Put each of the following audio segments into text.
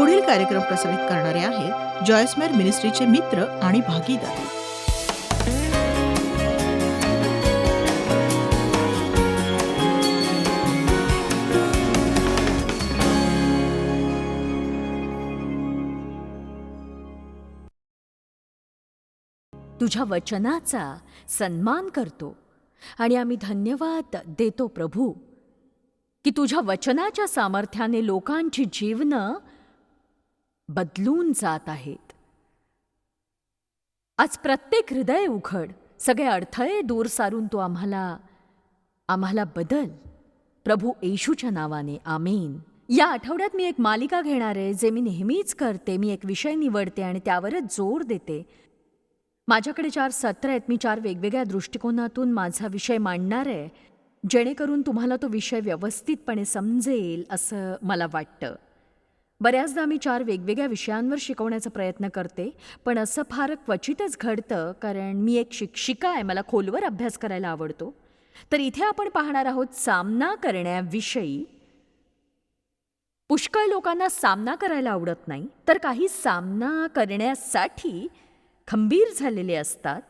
पुढील कार्यक्रम प्रसारित करणारे आहेत जॉयस्मेर मिनिस्ट्रीचे मित्र आणि भागीदार. तुझ्या वचनाचा सन्मान करतो आणि आम्ही धन्यवाद देतो प्रभू की तुझ्या वचनाच्या सामर्थ्याने लोकांची जीवनं बदलून जात आहेत. आज प्रत्येक हृदय उघड. सगळे अडथळे दूर सारून तो आम्हाला आम्हाला बदल. प्रभू येशूच्या नावाने. आमेन. या आठवड्यात मी एक मालिका घेणार आहे जे मी नेहमीच करते. मी एक विषय निवडते आणि त्यावरच जोर देते. माझ्याकडे चार सत्र आहेत. मी चार वेगवेगळ्या दृष्टिकोनातून माझा विषय मांडणार आहे. जेणेकरून तुम्हाला तो विषय व्यवस्थितपणे समजेल असं मला वाटतं. बऱ्याचदा मी चार वेगवेगळ्या विषयांवर शिकवण्याचा प्रयत्न करते पण असं फार क्वचितच घडतं कारण मी एक शिक्षिका आहे मला खोलवर अभ्यास करायला आवडतो. तर इथे आपण पाहणार आहोत सामना करण्याविषयी. पुष्कळ लोकांना सामना करायला आवडत नाही तर काही सामना करण्यासाठी खंबीर झालेले असतात.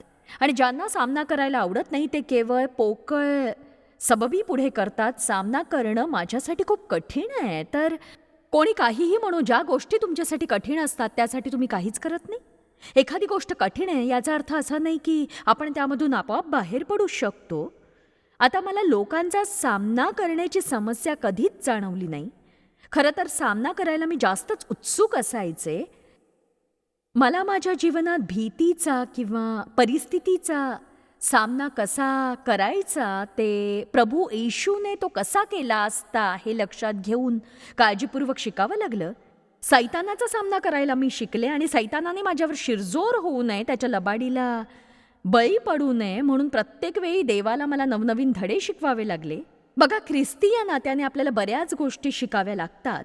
आणि ज्यांना सामना करायला आवडत नाही ते केवळ पोकळ सबबी पुढे करतात. सामना करणं माझ्यासाठी खूप कठीण आहे तर कोणी काहीही म्हणू ज्या गोष्टी तुमच्यासाठी कठीण असतात त्यासाठी तुम्ही काहीच करत नाही. एखादी गोष्ट कठीण आहे याचा अर्थ असा नाही की आपण त्यामधून आपोआप बाहेर पडू शकतो. आता मला लोकांचा सामना करण्याची समस्या कधीच जाणवली नाही. खरं तर सामना करायला मी जास्तच उत्सुक असायचे. मला माझ्या जीवनात भीतीचा किंवा परिस्थितीचा सामना कसा करायचा ते प्रभू येशूने तो कसा केला असता हे लक्षात घेऊन काळजीपूर्वक शिकावं लागलं. सैतानाचा सामना करायला मी शिकले आणि सैतानाने माझ्यावर शिरजोर होऊ नये त्याच्या लबाडीला बळी पडू नये म्हणून प्रत्येक वेळी देवाला मला नवनवीन धडे शिकवावे लागले. बघा ख्रिस्ती या नात्याने आपल्याला बऱ्याच गोष्टी शिकाव्या लागतात.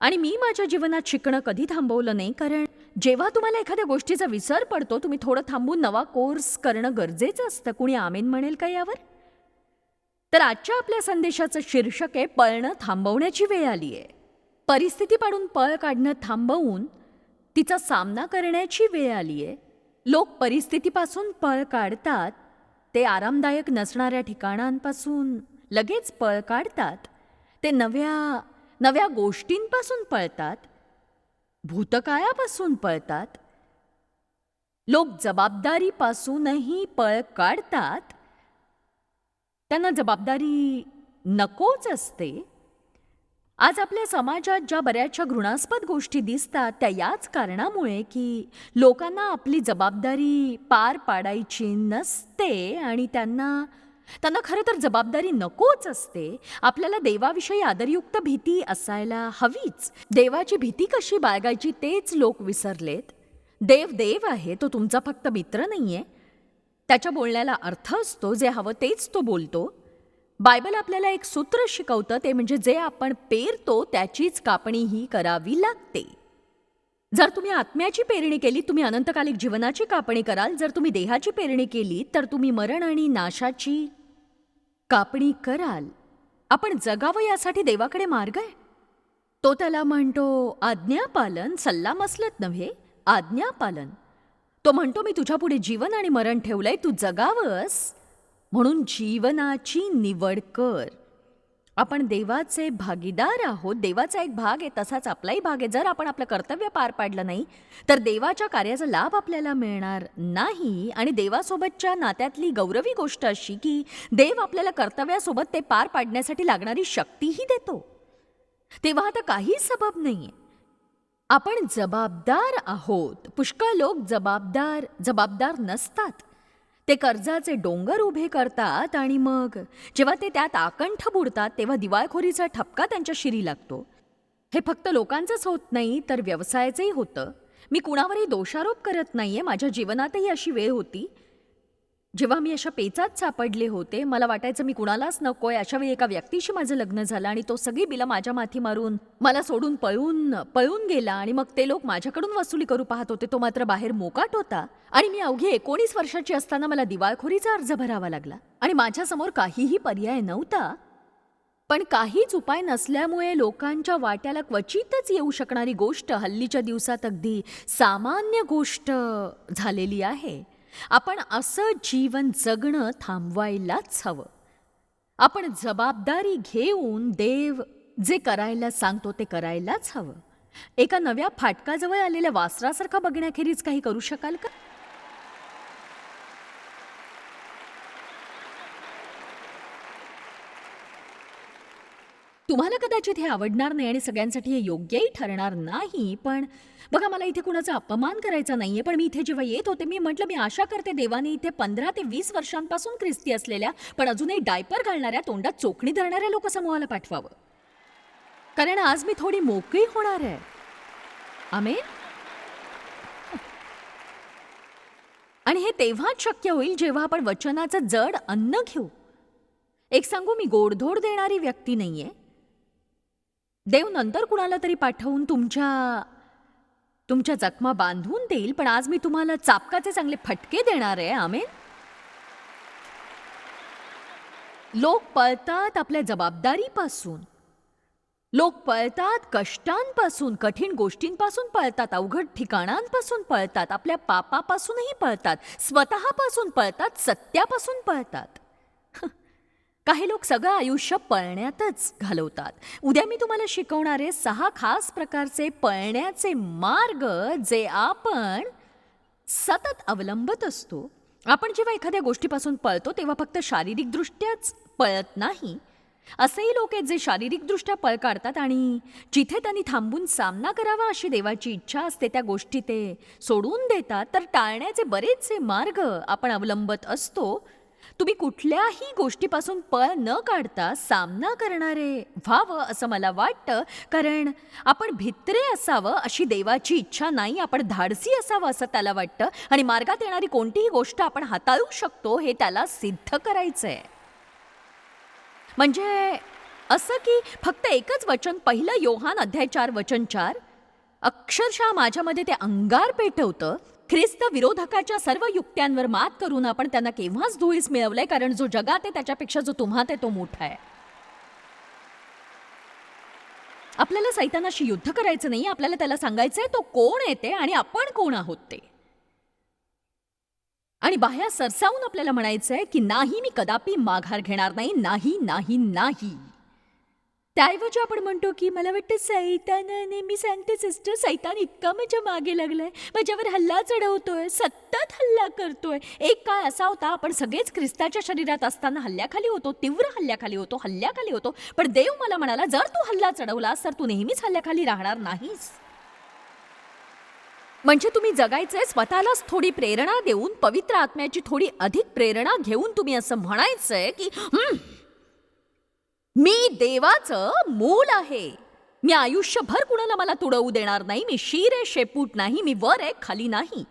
आणि मी माझ्या जीवनात शिकणं कधी थांबवलं नाही कारण जेव्हा तुम्हाला एखाद्या गोष्टीचा विसर पडतो तुम्ही थोडं थांबून नवा कोर्स करणं गरजेचं असतं. कुणी आमेन म्हणेल का यावर? तर आजच्या आपल्या संदेशाचं शीर्षक आहे पळणं थांबवण्याची वेळ आली आहे. परिस्थिती पाडून पळ काढणं थांबवून तिचा सामना करण्याची वेळ आली आहे. लोक परिस्थितीपासून पळ काढतात ते आरामदायक नसणाऱ्या ठिकाणांपासून लगेच पळ काढतात ते नव्या नव्या गोष्टींपासून पळतात भूतकाळापासून पळतात. लोक जबाबदारीपासूनही पळ काढतात. त्यांना जबाबदारी नकोच असते. आज आपल्या समाजात ज्या बऱ्याचशा घृणास्पद गोष्टी दिसतात त्या याच कारणामुळे की लोकांना आपली जबाबदारी पार पाडायची नसते आणि त्यांना त्यांना खरं तर जबाबदारी नकोच असते. आपल्याला देवाविषयी आदरयुक्त भीती असायला हवीच. देवाची भीती कशी बाळगायची तेच लोक विसरलेत. देव देव आहे तो तुमचा फक्त मित्र नाहीये. त्याच्या बोलण्याला अर्थ असतो जे हवं तेच तो बोलतो. बायबल आपल्याला एक सूत्र शिकवतं ते म्हणजे जे आपण पेरतो त्याचीच कापणी ही करावी लागते. जर तुम्ही आत्म्याची पेरणी केली तुम्ही अनंतकालिक जीवनाची कापणी कराल. जर तुम्ही देहाची पेरणी केली तर तुम्ही मरण आणि नाशाची कापणी कराल. आपण जगावं यासाठी देवाकडे मार्ग आहे. तो त्याला म्हणतो आज्ञापालन सल्लामसलत नव्हे आज्ञापालन. तो म्हणतो मी तुझ्यापुढे जीवन आणि मरण ठेवलंय तू जगावंस. म्हणून जीवनाची निवड कर. आपण देवाचे भागीदार आहोत देवाचा एक भाग आहे तसाच आपलाही भाग आहे. जर आपण आपलं कर्तव्य पार पाडलं नाही तर देवाच्या कार्याचा लाभ आपल्याला मिळणार नाही. आणि देवासोबतच्या नात्यातली गौरवी गोष्ट अशी की देव आपल्याला कर्तव्यासोबत ते पार पाडण्यासाठी लागणारी शक्तीही देतो. तेव्हा आता काही सबब नाही आहे आपण जबाबदार आहोत. पुष्कळ लोक जबाबदार जबाबदार नसतात. ते कर्जाचे डोंगर उभे करतात आणि मग जेव्हा ते त्यात आकंठ बुडतात तेव्हा दिवाळखोरीचा ठपका त्यांच्या शिरी लागतो. हे फक्त लोकांचंच होत नाही तर व्यवसायाचंही होतं. मी कुणावरही दोषारोप करत नाहीये. माझ्या जीवनातही अशी वेळ होती. जेव्हा मी अशा पेचात सापडले होते मला वाटायचं मी कुणालाच नकोय. अशा वेळी एका व्यक्तीशी माझं लग्न झालं आणि तो सगळी बिलं माझ्या माथी मारून मला सोडून पळून पळून गेला आणि मग ते लोक माझ्याकडून वसुली करू पाहत होते. तो मात्र बाहेर मोकाट होता आणि मी अवघी एकोणीस वर्षाची असताना मला दिवाळखोरीचा अर्ज भरावा लागला आणि माझ्यासमोर काहीही पर्याय नव्हता. पण काहीच उपाय नसल्यामुळे लोकांच्या वाट्याला क्वचितच येऊ शकणारी गोष्ट हल्लीच्या दिवसात अगदी सामान्य गोष्ट झालेली आहे. आपण असं जीवन जगणं थांबवायलाच हवं. आपण जबाबदारी घेऊन देव जे करायला सांगतो ते करायलाच हवं. एका नव्या फाटकाजवळ आलेल्या वासरासारखा बघण्याखेरीज काही करू शकाल का? तुम्हाला कदाचित हे आवडणार नाही आणि सगळ्यांसाठी हे योग्यही ठरणार नाही पण बघा मला इथे कुणाचा अपमान करायचा नाही आहे पण मी इथे जेव्हा येत होते मी म्हटलं मी आशा करते देवाने इथे पंधरा ते वीस वर्षांपासून ख्रिस्ती असलेल्या पण अजूनही डायपर घालणाऱ्या तोंडात चोखणी धरणाऱ्या लोकसमूहाला पाठवावं. कारण आज मी थोडी मोकळी होणार आहे. आमे आणि हे तेव्हाच शक्य होईल जेव्हा आपण वचनाचं जड अन्न घेऊ. एक सांगू मी गोडधोड देणारी व्यक्ती नाही आहे देव नंतर कुणाला तरी पाठवून तुमच्या तुमच्या जखमा बांधून देईल पण आज मी तुम्हाला चापकाचे चांगले फटके देणार आहे. आमेन. लोक पळतात आपल्या जबाबदारीपासून. लोक पळतात कष्टांपासून कठीण गोष्टींपासून पळतात अवघड ठिकाणांपासून पळतात आपल्या पापापासूनही पळतात स्वतःपासून पळतात सत्यापासून पळतात. काही लोक सगळं आयुष्य पळण्यातच घालवतात. उद्या मी तुम्हाला शिकवणारे सहा खास प्रकारचे पळण्याचे मार्ग जे आपण सतत अवलंबत असतो. आपण जेव्हा एखाद्या गोष्टीपासून पळतो तेव्हा फक्त शारीरिकदृष्ट्याच पळत नाही. असेही लोक आहेत जे शारीरिकदृष्ट्या पळ काढतात आणि जिथे त्यांनी थांबून सामना करावा अशी देवाची इच्छा असते त्या गोष्टी ते सोडून देतात. तर टाळण्याचे बरेचसे मार्ग आपण अवलंबत असतो. तुम्ही कुठल्याही गोष्टीपासून पळ न काढता सामना करणारे व्हावं असं मला वाटतं. कारण आपण भित्रे असावं अशी देवाची इच्छा नाही आपण धाडसी असावं असं त्याला वाटतं. आणि मार्गात येणारी कोणतीही गोष्ट आपण हाताळू शकतो हे त्याला सिद्ध करायचंय. म्हणजे असं की फक्त एकच वचन पहिलं योहान अध्याय चार वचन चार अक्षरशः माझ्यामध्ये ते अंगार पेटवतं. ख्रिस्त विरोधकाच्या सर्व युक्त्यांवर मात करून आपण त्यांना केव्हाच धुळीस मिळवलंय कारण जो जगात आहे त्याच्यापेक्षा जो तुम्हात आहे तो मोठा आहे. आपल्याला सैतानाशी युद्ध करायचं नाही आपल्याला त्याला सांगायचंय तो कोण येते आणि आपण कोण आहोत ते. आणि बाह्या सरसावून आपल्याला म्हणायचंय की नाही मी कदापि माघार घेणार नाही नाही नाही नाही. त्याऐवजी आपण म्हणतो की मला वाटतं सैतानाने मी सांगते सिस्टर सैतान इतका माझ्या मागे लागलाय. माझ्यावर हल्ला चढवतोय सतत हल्ला करतोय. एक काळ असा होता आपण सगळेच ख्रिस्ताच्या शरीरात असताना हल्ल्याखाली होतो तीव्र हल्ल्याखाली होतो हल्ल्याखाली होतो. पण देव मला म्हणाला जर तू हल्ला चढवलास तर तू नेहमीच हल्ल्याखाली राहणार नाहीस. म्हणजे तुम्ही जगायचंय स्वतःलाच थोडी प्रेरणा देऊन पवित्र आत्म्याची थोडी अधिक प्रेरणा घेऊन तुम्ही असं म्हणायचंय की मी देवाचं मूल आहे. मी आयुष्यभर कुणाला मला तुडवू देणार नाही मी शीर आहे शेपूट नाही मी वर आहे खाली नाही.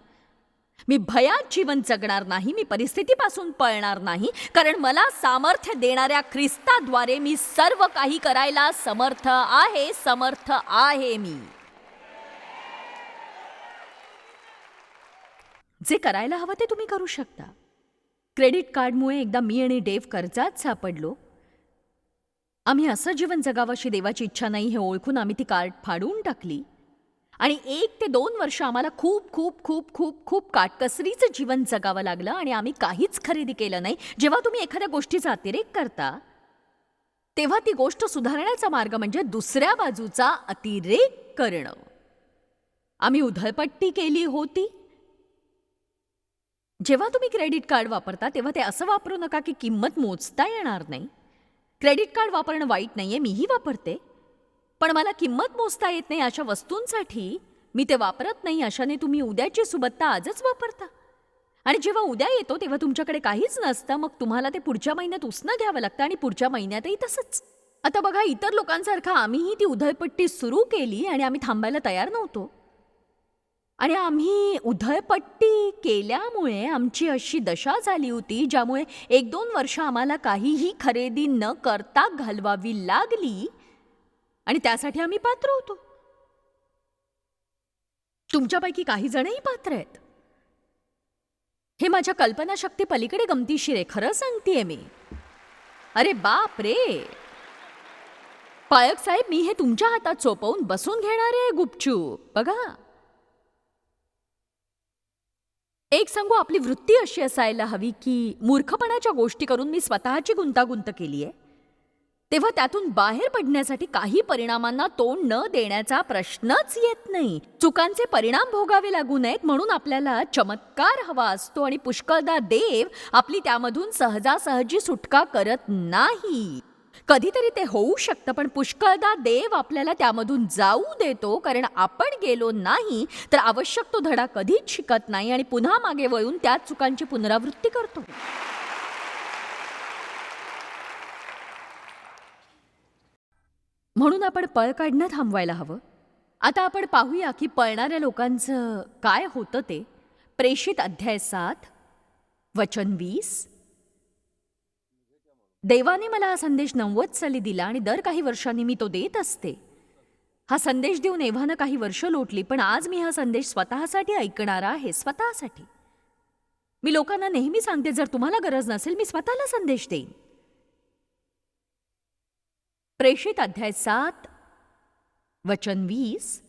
मी भयात जीवन जगणार नाही मी परिस्थितीपासून पळणार नाही कारण मला सामर्थ्य देणाऱ्या ख्रिस्ताद्वारे मी सर्व काही करायला समर्थ आहे समर्थ आहे मी. जे करायला हवं ते तुम्ही करू शकता. क्रेडिट कार्डमुळे एकदा मी आणि डेव कर्जात सापडलो आम्ही असं जीवन जगावंशी देवाची इच्छा नाही हे ओळखून आम्ही ती कार्ड फाडून टाकली. आणि एक ते दोन वर्ष आम्हाला खूप खूप खूप खूप खूप काटकसरीचं जीवन जगावं लागलं आणि आम्ही काहीच खरेदी केलं नाही. जेव्हा तुम्ही एखाद्या गोष्टीचा अतिरेक करता तेव्हा ती गोष्ट सुधारण्याचा मार्ग म्हणजे दुसऱ्या बाजूचा अतिरेक करणं. आम्ही उधळपट्टी केली होती. जेव्हा तुम्ही क्रेडिट कार्ड वापरता तेव्हा ते असं वापरू नका की किंमत मोजता येणार नाही. क्रेडिट कार्ड वापरणं वाईट नाहीये मीही वापरते. पण मला किंमत मोजता येत नाही अशा वस्तूंसाठी मी ते वापरत नाही अशाने तुम्ही उद्याची सुबत्ता आजच वापरता. आणि जेव्हा उद्या येतो तेव्हा तुमच्याकडे काहीच नसतं मग तुम्हाला ते पुढच्या महिन्यात उसनं घ्यावं लागतं आणि पुढच्या महिन्यातही तसंच. आता बघा इतर लोकांसारखं आम्हीही ती उधळपट्टी सुरू केली आणि आम्ही थांबायला तयार नव्हतो. आणि आम्ही उधळपट्टी केल्यामुळे आमची अशी दशा झाली होती ज्यामुळे एक दोन वर्ष आम्हाला काहीही खरेदी न करता घालवावी लागली आणि त्यासाठी आम्ही पात्र होतो. तुमच्यापैकी काही जणही पात्र आहेत. हे माझ्या कल्पनाशक्ती पलीकडे गमतीशीर आहे खरं सांगतेय मी. अरे बाप रे! पायक साहेब मी हे तुमच्या हातात सोपवून बसून घेणार आहे गुपचूप. बघा. एक सांगू आपली वृत्ती अशी असायला हवी की मूर्खपणाच्या गोष्टी करून मी स्वतःची गुंतागुंत केली आहे तेव्हा त्यातून बाहेर पडण्यासाठी काही परिणामांना तोंड न देण्याचा प्रश्नच येत नाही. चुकांचे परिणाम भोगावे लागू नयेत म्हणून आपल्याला चमत्कार हवा असतो आणि पुष्कळदा देव आपली त्यामधून सहजासहजी सुटका करत नाही. कधीतरी ते होऊ शकतं पण पुष्कळदा देव आपल्याला त्यामधून जाऊ देतो. कारण आपण गेलो नाही तर आवश्यक तो धडा कधीच शिकत नाही आणि पुन्हा मागे वळून त्याच चुकांची पुनरावृत्ती करतो. म्हणून आपण पळ काढणं थांबवायला हवं. आता आपण पाहूया की पळणाऱ्या लोकांचं काय होतं ते. प्रेषित अध्याय सात वचन वीस देवाने मला हा संदेश नव्वद साली दिला आणि दर काही वर्षांनी मी तो देत असते. हा संदेश देऊन एव्हानं काही वर्ष लोटली पण आज मी हा संदेश स्वतःसाठी ऐकणार आहे स्वतःसाठी. मी लोकांना नेहमी सांगते जर तुम्हाला गरज नसेल मी स्वतःला संदेश देईन. प्रेषित अध्याय सात वचन वीस.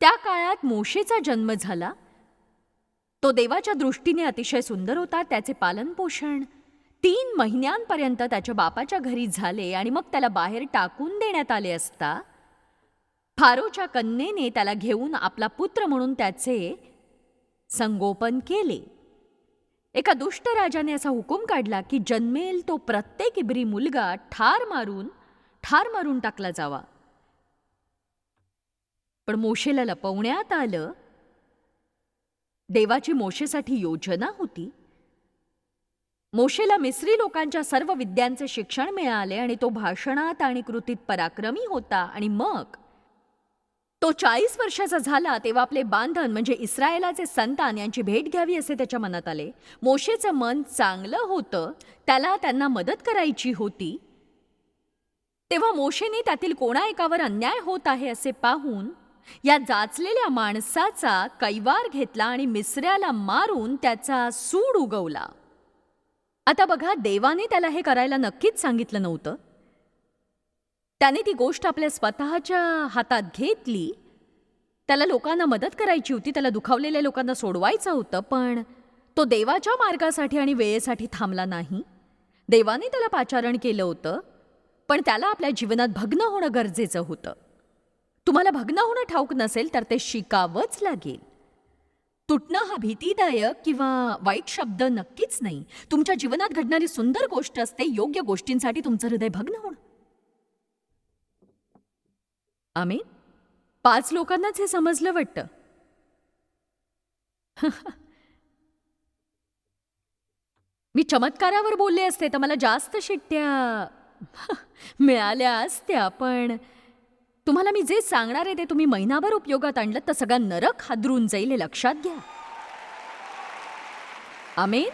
त्या काळात मोशेचा जन्म झाला. तो देवाच्या दृष्टीने अतिशय सुंदर होता त्याचे पालनपोषण तीन महिन्यांपर्यंत त्याच्या बापाच्या घरी झाले आणि मग त्याला बाहेर टाकून देण्यात आले असता फारोच्या कन्येने त्याला घेऊन आपला पुत्र म्हणून त्याचे संगोपन केले. एका दुष्ट राजाने असा हुकूम काढला की जन्मेल तो प्रत्येक इब्री मुलगा ठार मारून ठार मारून टाकला जावा. पण मोशेला लपवण्यात आलं. देवाची मोशेसाठी योजना होती. मोशेला मिस्री लोकांच्या सर्व विद्यांचे शिक्षण मिळाले आणि तो भाषणात आणि कृतीत पराक्रमी होता. आणि मग? तो चाळीस वर्षाचा झाला तेव्हा आपले बांधन म्हणजे इस्रायलाचे संतान यांची भेट घ्यावी असे त्याच्या मनात आले. मोशेचं मन चांगलं होतं. त्याला त्यांना मदत करायची होती. तेव्हा मोशेने त्यातील कोणा एकावर अन्याय होत आहे असे पाहून या जाचलेल्या माणसाचा कैवार घेतला आणि मिसऱ्याला मारून त्याचा सूड उगवला. आता बघा देवाने त्याला हे करायला नक्कीच सांगितलं नव्हतं. त्याने ती गोष्ट आपल्या स्वतःच्या हातात घेतली. त्याला लोकांना मदत करायची होती त्याला दुखावलेल्या लोकांना सोडवायचं होतं पण तो देवाच्या मार्गासाठी आणि वेळेसाठी थांबला नाही. देवाने त्याला पाचारण केलं होतं पण त्याला आपल्या जीवनात भग्न होणं गरजेचं होतं. तुम्हाला भग्न होणं ठाऊक नसेल तर ते शिकावंच लागेल. तुटणं हा भीतीदायक किंवा वाईट शब्द नक्कीच नाही. तुमच्या जीवनात घडणारी सुंदर गोष्ट असते योग्य गोष्टींसाठी तुमचं हृदय भग्न होणं. आम्ही पाच लोकांनाच हे समजलं वाटतं. मी चमत्कारावर बोलले असते तर मला जास्त शिट्ट्या मिळाल्या असत्या पण तुम्हाला मी जे सांगणार आहे ते तुम्ही महिनाभर उपयोगात आणलं तर सगळा नरक हादरून जाईल हे लक्षात घ्या. आमेन.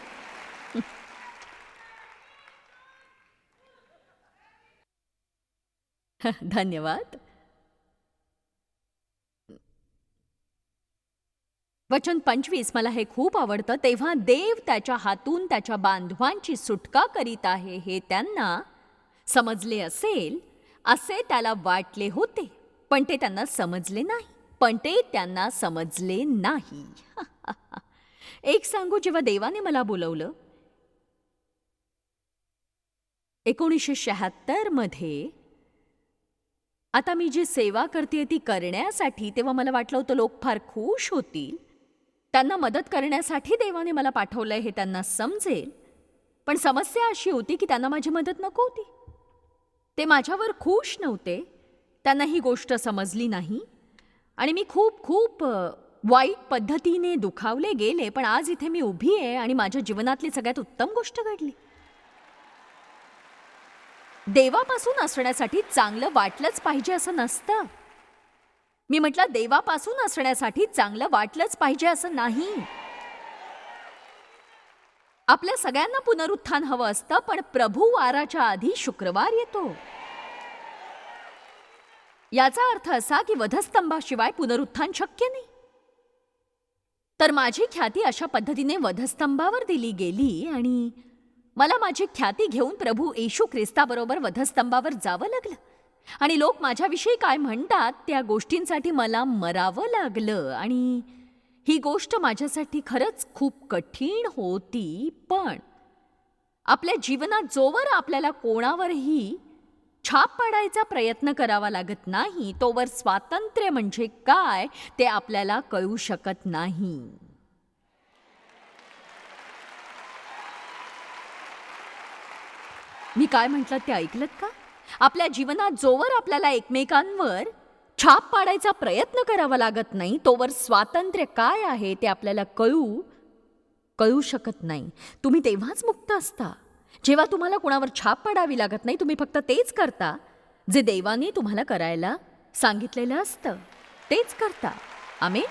धन्यवाद. वचन पंचवीस मला हे खूप आवडतं. तेव्हा देव त्याच्या हातून त्याच्या बांधवांची सुटका करीत आहे हे त्यांना समजले असेल असे त्याला वाटले होते पण ते त्यांना समजले नाही. पण ते त्यांना समजले नाही. एक सांगू जेव्हा देवाने मला बोलवलं एकोणीसशे शहात्तरमध्ये आता मी जी सेवा करते ती करण्यासाठी तेव्हा मला वाटलं होतं लोक फार खुश होतील. त्यांना मदत करण्यासाठी देवाने मला पाठवलंय हे त्यांना समजेल. पण समस्या अशी होती की त्यांना माझी मदत नको होती. ते माझ्यावर खुश नव्हते. त्यांना ही गोष्ट समजली नाही. आणि मी खूप खूप वाईट पद्धतीने दुखावले गेले पण आज इथे मी उभी आहे आणि माझ्या जीवनातली सगळ्यात उत्तम गोष्ट घडली. देवापासून असण्यासाठी चांगलं वाटलंच पाहिजे असं नसतं. मी म्हटलं देवापासून असण्यासाठी चांगलं वाटलंच पाहिजे असं नाही. आपल्या सगळ्यांना पुनरुत्थान हवं असतं पण प्रभू वाराच्या आधी शुक्रवार येतो. याचा अर्थ असा की वधस्तंभाशिवाय पुनरुत्थान शक्य नाही. तर माझी ख्याती अशा पद्धतीने वधस्तंभावर दिली गेली आणि मला माझी ख्याती घेऊन प्रभू येशू ख्रिस्ताबरोबर वधस्तंभावर जावं लागलं. आणि लोक माझ्याविषयी काय म्हणतात त्या गोष्टींसाठी मला मरावं लागलं आणि ही गोष्ट माझ्यासाठी खरंच खूप कठीण होती पण आपल्या जीवनात जोवर आपल्याला कोणावरही छाप पाडायचा प्रयत्न करावा लागत नाही तोवर स्वातंत्र्य म्हणजे काय ते आपल्याला कळू शकत नाही. मी काय म्हटलं ते ऐकलत का? आपल्या जीवनात जोवर आपल्याला एकमेकांवर छाप पाडायचा प्रयत्न करावा लागत नाही. तोवर स्वातंत्र्य काय आहे ते आपल्याला कळू कळू शकत नाही. तुम्ही तेव्हाच मुक्त असता. जेव्हा तुम्हाला कुणावर छाप पाडावी लागत नाही तुम्ही फक्त तेच करता जे देवाने तुम्हाला करायला सांगितलेलं असतं. तेच करता. आम्ही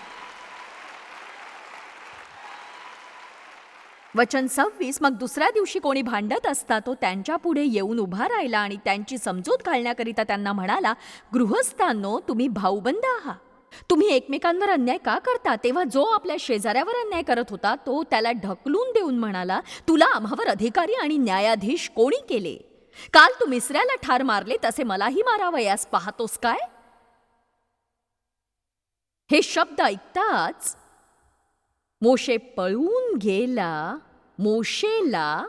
वचन सव्वीस मग दुसऱ्या दिवशी कोणी भांडत असता तो त्यांच्या पुढे येऊन उभा राहिला आणि त्यांची समजूत घालण्याकरिता त्यांना म्हणाला गृहस्थांनो तुम्ही भाऊबंद आहात. तुम्ही एकमेकांवर अन्याय का करता? तेव्हा जो आपल्या शेजाऱ्यावर अन्याय करत होता तो त्याला ढकलून देऊन म्हणाला तुला आम्हावर अधिकारी आणि न्यायाधीश कोणी केले? काल तू मिसऱ्याला ठार मारले तसे मलाही मारावयास पाहतोस काय? हे शब्द ऐकताच मोशे पळून गेला मोशेला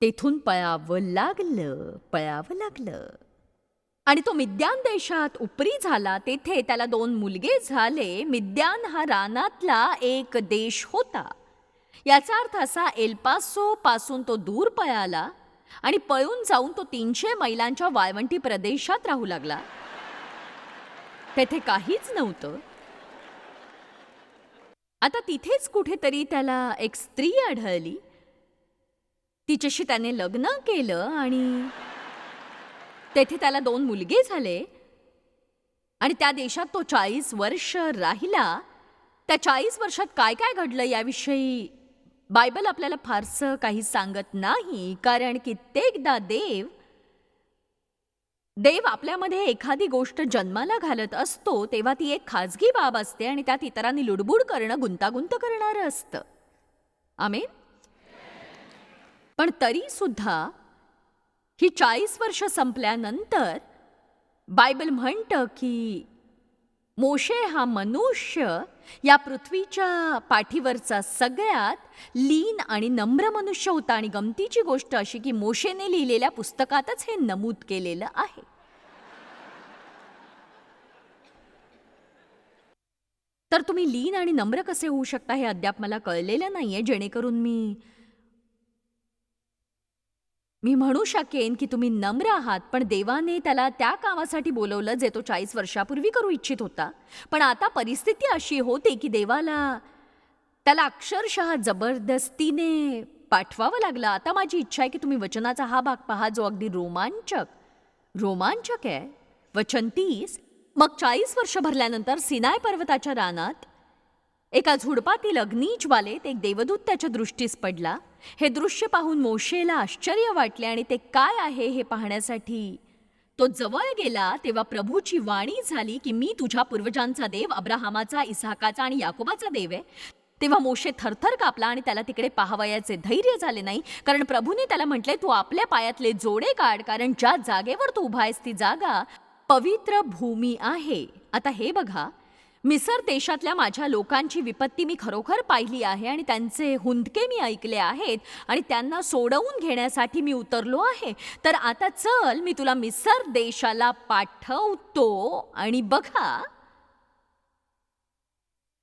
तेथून पळावं लागलं पळावं लागलं. आणि तो मिद्यान देशात उपरी झाला. तेथे त्याला दोन मुलगे झाले. मिद्यान हा रानातला एक देश होता. याचा अर्थ असा एल्पासो पासून तो दूर पळाला आणि पळून जाऊन तो तीनशे मैलांच्या वाळवंटी प्रदेशात राहू लागला. तेथे काहीच नव्हतं. आता तिथेच कुठेतरी त्याला एक स्त्री आढळली. तिच्याशी त्याने लग्न केलं आणि तेथे त्याला दोन मुलगे झाले. आणि त्या देशात तो चाळीस वर्ष राहिला. त्या चाळीस वर्षात काय काय घडलं याविषयी बायबल आपल्याला फारसं काही सांगत नाही. कारण कित्येकदा देव देव आपल्यामध्ये एखादी गोष्ट जन्माला घालत असतो तेव्हा ती एक खाजगी बाब असते आणि त्यात इतरांनी लुडबुड करणं गुंतागुंत करणारं असतं. आमेन? पण तरीसुद्धा ही चाळीस वर्ष संपल्यानंतर बायबल म्हणतं की मोशे हा मनुष्य या पृथ्वीच्या पाठीवरचा सगळ्यात लीन आणि नम्र मनुष्य होता. आणि गमतीची गोष्ट अशी की मोशेने लिहिलेल्या पुस्तकातच हे नमूद केलेलं आहे. तर तुम्ही लीन आणि नम्र कसे होऊ शकता हे अद्याप मला कळलेलं नाहीये. जेणेकरून मी मी म्हणू शकेन की तुम्ही नम्र आहात पण देवाने त्याला त्या कामासाठी बोलवलं जे तो चाळीस वर्षापूर्वी करू इच्छित होता. पण आता परिस्थिती अशी होती की देवाला त्याला अक्षरशः जबरदस्तीने पाठवावं लागलं. आता माझी इच्छा आहे की तुम्ही वचनाचा हा भाग पहा जो अगदी रोमांचक रोमांचक आहे. वचन तीस मग चाळीस वर्ष भरल्यानंतर सिनाय पर्वताच्या रानात एका झुडपातील अग्निज्वालेत एक देवदूत त्याच्या दृष्टीस पडला. हे दृश्य पाहून मोशेला आश्चर्य वाटले आणि ते काय आहे हे पाहण्यासाठी? तो जवळ गेला तेव्हा प्रभूची वाणी झाली की मी तुझ्या पूर्वजांचा देव अब्राहमाचा इसाकाचा आणि याकोबाचा देव आहे. तेव्हा मोशे थरथर कापला आणि त्याला तिकडे पाहावयाचे धैर्य झाले नाही. कारण प्रभूने त्याला म्हटले तू आपल्या पायातले जोडे काढ कारण ज्या जागेवर तू उभा आहेस ती जागा पवित्र भूमी आहे. आता हे बघा मिसर देशातल्या माझ्या लोकांची विपत्ती मी खरोखर पाहिली आहे आणि त्यांचे हुंदके मी ऐकले आहेत आणि त्यांना सोडवून घेण्यासाठी मी उतरलो आहे. तर आता चल मी तुला मिसर देशाला पाठवतो आणि बघा.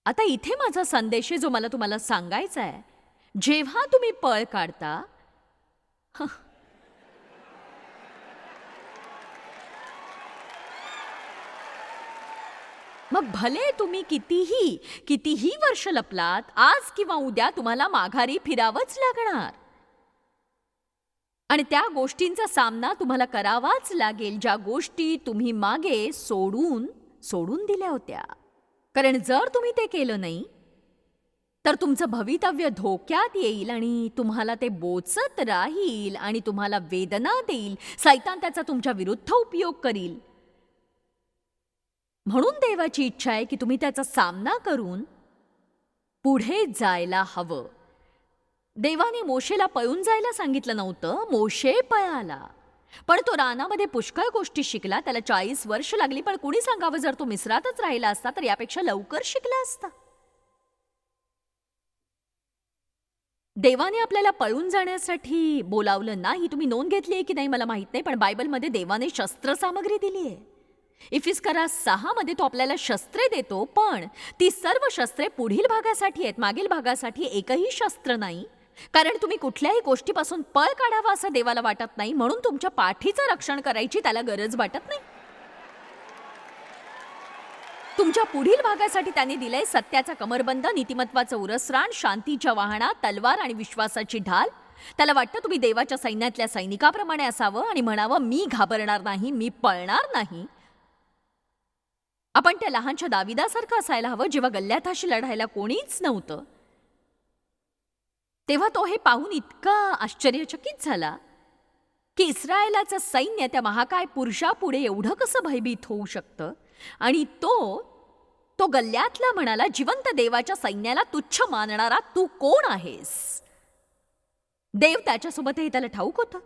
आता इथे माझा संदेश आहे जो मला तुम्हाला सांगायचा आहे. जेव्हा तुम्ही पळ काढता मग भले तुम्ही कितीही कितीही वर्ष लपलात आज किंवा उद्या तुम्हाला माघारी फिरावंच लागणार. आणि त्या गोष्टींचा सामना तुम्हाला करावाच लागेल ज्या गोष्टी तुम्ही मागे सोडून सोडून दिल्या होत्या. कारण जर तुम्ही ते केलं नाही तर तुमचं भवितव्य धोक्यात येईल आणि तुम्हाला ते बोचत राहील आणि तुम्हाला वेदना देईल. सैतान त्याचा तुमच्या विरुद्ध उपयोग करील. म्हणून देवाची इच्छा आहे की तुम्ही त्याचा सामना करून पुढे जायला हवं. देवाने मोशेला पळून जायला सांगितलं नव्हतं. मोशे पळाला. पण तो रानामध्ये पुष्कळ गोष्टी शिकला. त्याला चाळीस वर्ष लागली पण कुणी सांगावं? जर तो मिसरातच राहिला असता तर यापेक्षा लवकर शिकला असता. देवाने आपल्याला पळून जाण्यासाठी बोलावलं नाही. तुम्ही नोंद घेतली आहे की नाही? मला माहीत नाही पण बायबलमध्ये देवाने शस्त्रसामग्री दिली आहे. इफिस्करा सहामध्ये सहा मध्ये तो आपल्याला शस्त्रे देतो पण ती सर्व शस्त्रे पुढील भागासाठी आहेत मागील भागासाठी एकही शस्त्र नाही. कारण तुम्ही कुठल्याही गोष्टीपासून पळ काढावा असं देवाला वाटत नाही म्हणून तुमच्या पाठीचं रक्षण करायची त्याला गरज वाटत नाही. तुमच्या पुढील भागासाठी त्यांनी दिलंय सत्याचा कमरबंद नीतिमत्वाचं उरसराण शांतीच्या वाहना तलवार आणि विश्वासाची ढाल. त्याला वाटतं तुम्ही देवाच्या सैन्यातल्या सैनिकाप्रमाणे असावं आणि म्हणावं मी घाबरणार नाही मी पळणार नाही. आपण त्या लहानच्या दाविदासारखं असायला हवं जेव्हा गल्ल्याथाशी लढायला कोणीच नव्हतं. तेव्हा तो हे पाहून इतका आश्चर्यचकित झाला की इस्रायलाचं सैन्य त्या महाकाय पुरुषापुढे एवढं कसं भयभीत होऊ शकतं? आणि तो तो गल्ल्यातला म्हणाला जिवंत देवाच्या सैन्याला तुच्छ मानणारा तू कोण आहेस? देव त्याच्यासोबतही त्याला ठाऊक होतं.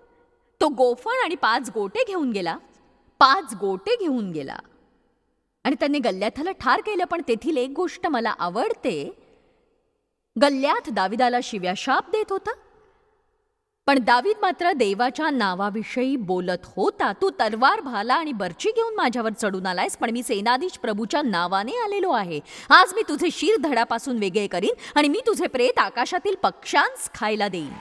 तो गोफण आणि पाच गोटे घेऊन गेला. पाच गोटे घेऊन गेला. आणि त्यांनी गल्ल्याथाला ठार केलं पण तेथील एक गोष्ट मला आवडते. गल्ल्यात दाविदाला शिव्या शाप देत होता. पण दावीद मात्र देवाच्या नावाविषयी बोलत होता. तू तलवार भाला आणि बर्ची घेऊन माझ्यावर चढून आलायस पण मी सेनाधीश प्रभूच्या नावाने आलेलो आहे. आज मी तुझे शिर धडापासून वेगळे करीन आणि मी तुझे प्रेत आकाशातील पक्ष्यांस खायला देईन.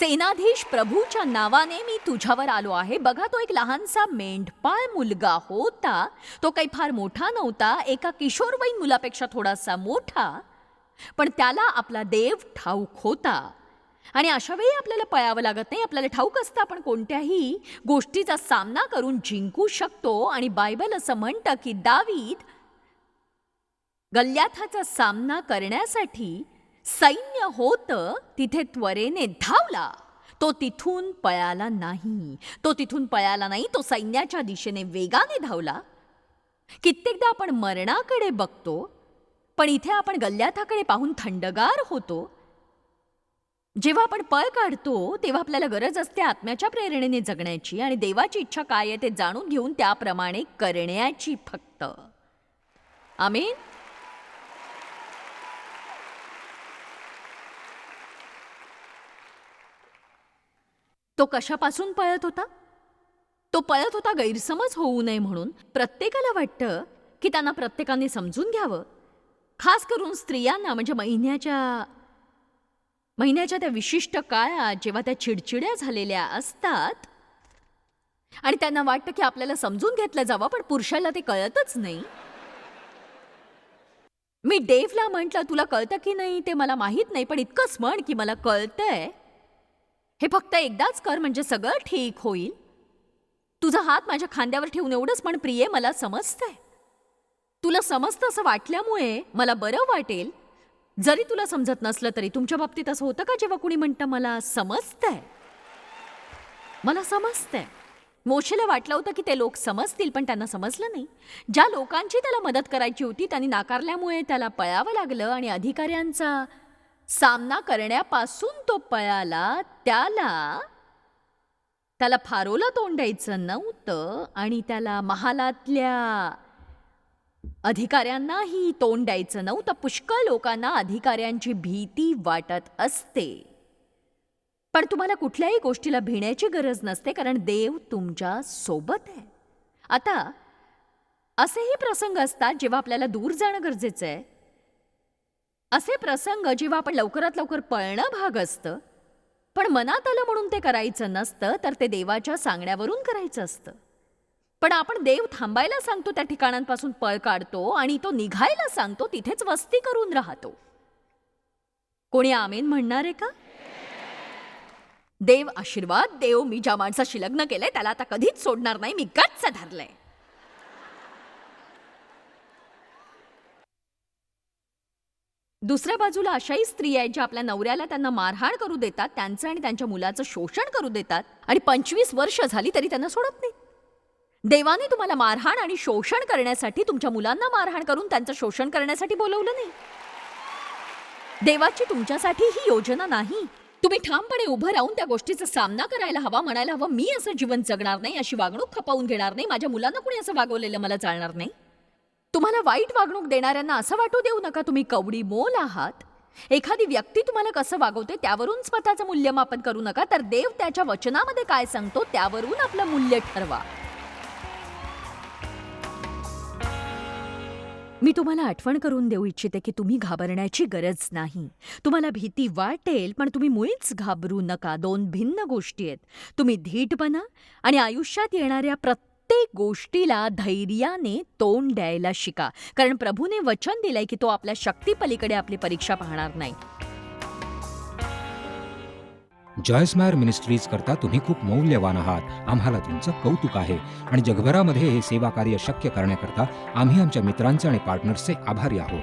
सेनाधीश प्रभूच्या नावाने मी तुझ्यावर आलो आहे. बघा तो एक लहानसा मेंढपाळ मुलगा होता. तो काही फार मोठा नव्हता. एका किशोरवयीन मुलापेक्षा थोडासा मोठा. पण त्याला आपला देव ठाऊक होता. आणि अशा वेळी आपल्याला पळावं लागत नाही. आपल्याला ठाऊक असतं आपण कोणत्याही गोष्टीचा सामना करून जिंकू शकतो. आणि बायबल असं म्हणतं की दावीद गल्ल्याथाचा सामना करण्यासाठी सैन्य होतं तिथे त्वरेने धावला. तो तिथून पळाला नाही. तो तिथून पळाला नाही तो सैन्याच्या दिशेने वेगाने धावला. कित्येकदा आपण मरणाकडे बघतो पण इथे आपण गल्ल्याथाकडे पाहून थंडगार होतो. जेव्हा आपण पळ काढतो तेव्हा आपल्याला गरज असते आत्म्याच्या प्रेरणेने जगण्याची आणि देवाची इच्छा काय आहे ते जाणून घेऊन त्याप्रमाणे करण्याची फक्त. आमीन. तो कशापासून पळत होता? तो पळत होता गैरसमज होऊ नये म्हणून प्रत्येकाला वाटतं की त्यांना प्रत्येकाने समजून घ्यावं. खास करून स्त्रियांना म्हणजे महिन्याच्या महिन्याच्या त्या विशिष्ट काळात जेव्हा त्या चिडचिड्या झालेल्या असतात आणि त्यांना वाटतं की आपल्याला समजून घेतलं जावं पण पुरुषाला ते कळतच नाही. मी डेव्हला म्हटलं तुला कळतं की नाही? ते मला माहीत नाही पण इतकंच म्हण की मला कळतंय हे फक्त एकदाच कर म्हणजे सगळं ठीक होईल. तुझा हात माझ्या खांद्यावर ठेवून एवढंच पण प्रिये मला समजतंय. तुला समजतं असं वाटल्यामुळे मला बरं वाटेल. जरी तुला समजत नसलं तरी तुमच्या बाबतीत असं होतं का जेव्हा कुणी म्हणतं मला समजतंय? मला समजतंय. मोशेला वाटलं होतं की ते लोक समजतील पण त्यांना समजलं नाही. ज्या लोकांची त्याला मदत करायची होती त्यांनी नाकारल्यामुळे त्याला पळावं लागलं आणि अधिकाऱ्यांचा सामना करण्यापासून तो पळाला त्याला त्याला फारोला तोंड द्यायचं नव्हतं आणि त्याला महालातल्या अधिकाऱ्यांनाही तोंड द्यायचं नव्हतं. पुष्कळ लोकांना अधिकाऱ्यांची भीती वाटत असते. पण तुम्हाला कुठल्याही गोष्टीला भिण्याची गरज नसते कारण देव तुमच्यासोबत आहे. आता असेही प्रसंग असतात जेव्हा आपल्याला दूर जाणं गरजेचं आहे. असे प्रसंग जेव्हा आपण लवकरात लवकर पळणं भाग असतं पण मनात आलं म्हणून ते करायचं नसतं तर ते देवाच्या सांगण्यावरून करायचं असतं. पण आपण देव थांबायला सांगतो त्या ठिकाणांपासून पळ काढतो आणि तो निघायला सांगतो तिथेच वस्ती करून राहतो. कोणी आमेन म्हणणार आहे का? देव आशीर्वाद देव मी ज्या माणसाशी लग्न केलंय त्याला आता कधीच सोडणार नाही मी गच्च धरलंय. दुसऱ्या बाजूला अशाही स्त्री आहेत ज्या आपल्या नवऱ्याला त्यांना मारहाण करू देतात त्यांचं आणि त्यांच्या मुलाचं शोषण करू देतात आणि पंचवीस वर्ष झाली तरी त्यांना सोडत नाही देवाने तुम्हाला मारहाण आणि शोषण करण्यासाठी तुमच्या मुलांना मारहाण करून त्यांचं शोषण करण्यासाठी बोलवलं नाही. देवाची तुमच्यासाठी ही योजना नाही. तुम्ही ठामपणे उभं राहून त्या गोष्टीचा सामना करायला हवा म्हणायला हवं मी असं जीवन जगणार नाही अशी वागणूक खपावून घेणार नाही माझ्या मुलांना कुणी असं वागवलेलं मला चालणार नाही? तुम्हाला वाईट वागणूक देणाऱ्यांना असं वाटू देऊ नका तुम्ही कवडी मोल आहात. एखादी व्यक्ती तुम्हाला कसं वागवते त्यावरून स्वतःचं मूल्यमापन करू नका तर देव त्याच्या वचनामध्ये काय सांगतो त्यावरून आपलं मूल्य ठरवा. मी तुम्हाला आठवण करून देऊ इच्छिते की तुम्ही घाबरण्याची गरज नाही. तुम्हाला भीती वाटेल पण तुम्ही मुळीच घाबरू नका. दोन भिन्न गोष्टी आहेत. तुम्ही धीट बना आणि आयुष्यात येणाऱ्या प्रत्येक प्रत्येक गोष्टीला धैर्याने तोंड द्यायला शिका. कारण प्रभूने वचन दिलंय की तो आपल्या शक्तीपलीकडे आपली परीक्षा पाहणार नाही. जॉयस्मायर मिनिस्ट्रीज करता तुम्ही खूप मौल्यवान आहात. आम्हाला तुमचं कौतुक आहे. आणि जगभरामध्ये हे सेवा कार्य शक्य करण्याकरता आम्ही आमच्या मित्रांचे आणि पार्टनर्सचे आभारी आहोत.